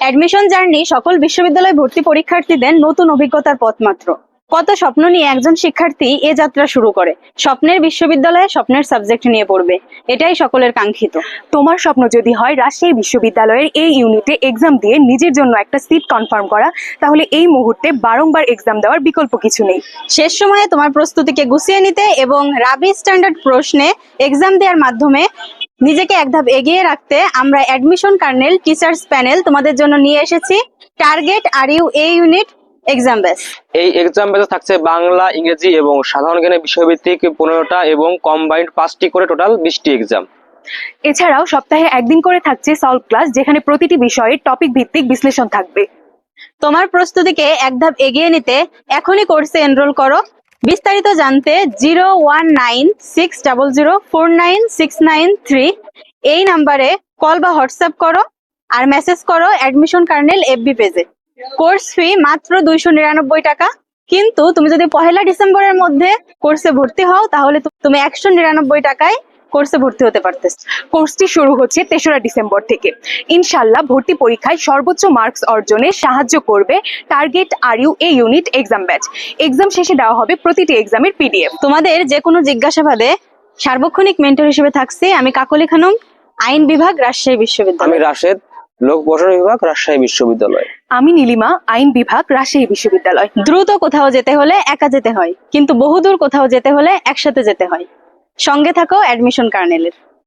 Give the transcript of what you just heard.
Admission journey সকল বিশ্ববিদ্যালয় ভর্তি পরীক্ষার্থীদের নতুন অভিজ্ঞতার পথ মাত্র। কত স্বপ্ন নিয়ে একজন শিক্ষার্থী এ যাত্রা শুরু করে? স্বপ্নের বিশ্ববিদ্যালয়ে স্বপ্নের সাবজেক্ট নিয়ে পড়বে। এটাই সকলের কাঙ্ক্ষিত। তোমার স্বপ্ন যদি হয় রাজশাহী বিশ্ববিদ্যালয়ের এই ইউনিটে এক্সাম দিয়ে নিজের জন্য একটা সিট কনফার্ম করা তাহলে এই মুহূর্তে বারংবার এক্সাম দেওয়ার বিকল্প কিছু নেই। শেষ সময়ে তোমার প্রস্তুতিকে গুছিয়ে নিতে এবং রাবি স্ট্যান্ডার্ড প্রশ্নে এক্সাম দেওয়ার মাধ্যমে নিজেকে এক ধাপ এগিয়ে রাখতে আমরা অ্যাডমিশন কার্নেল টিচার্স প্যানেল তোমাদের জন্য নিয়ে এসেছি। Target R U A unit exam এই এক্সাম থাকছে বাংলা ইংরেজি এবং সাধারণ জ্ঞানের বিষয়ভিত্তিক পনেরোটা এবং কম্বাইন্ড পাঁচটি করে টোটাল বিশটি এক্সাম এছাড়াও সপ্তাহে একদিন করে থাকছে সলভ ক্লাস যেখানে প্রতিটি বিষয়ে টপিক ভিত্তিক বিশ্লেষণ থাকবে। তোমার প্রস্তুতিকে এক ধাপ এগিয়ে নিতে এখনই কোর্সে এনরোল করো। বিস্তারিত জানতে zero one nine six double zero four nine six nine three. এই নাম্বারে কল বা হোয়াটসঅ্যাপ করো আর মেসেজ করো অ্যাডমিশন কার্নেল এফবি পেজে। কোর্স ফি মাত্র দুইশো নিরানব্বই টাকা। কিন্তু তুমি যদি পহেলা ডিসেম্বরের মধ্যে কোর্সে ভর্তি হও, তাহলে তুমি একশো নিরানব্বই টাকায় কোর্সে ভর্তি হতে পারতেছ। কোর্সটি শুরু হচ্ছে তেসরা ডিসেম্বর থেকে। ইনশাল্লাহ ভর্তি পরীক্ষায় সর্বোচ্চ মার্কস অর্জনে সাহায্য করবে target R U A unit exam batch exam শেষে দেওয়া হবে প্রতিটি এক্সামের পিডিএফ তোমাদের যে কোনো জিজ্ঞাসাবাদে সার্বক্ষণিক মেন্টর হিসেবে থাকছি আমি কাকলি খানম আইন বিভাগ রাজশাহী বিশ্ববিদ্যালয়। আমি রাশেদ লোক প্রশাসন বিভাগ রাজশাহী বিশ্ববিদ্যালয়। আমি নীলিমা আইন বিভাগ রাজশাহী বিশ্ববিদ্যালয়। দ্রুত কোথাও যেতে হলে একা যেতে হয় কিন্তু বহুদূর কোথাও যেতে হলে একসাথে যেতে হয়। সঙ্গে থাকো অ্যাডমিশন কার্নেলের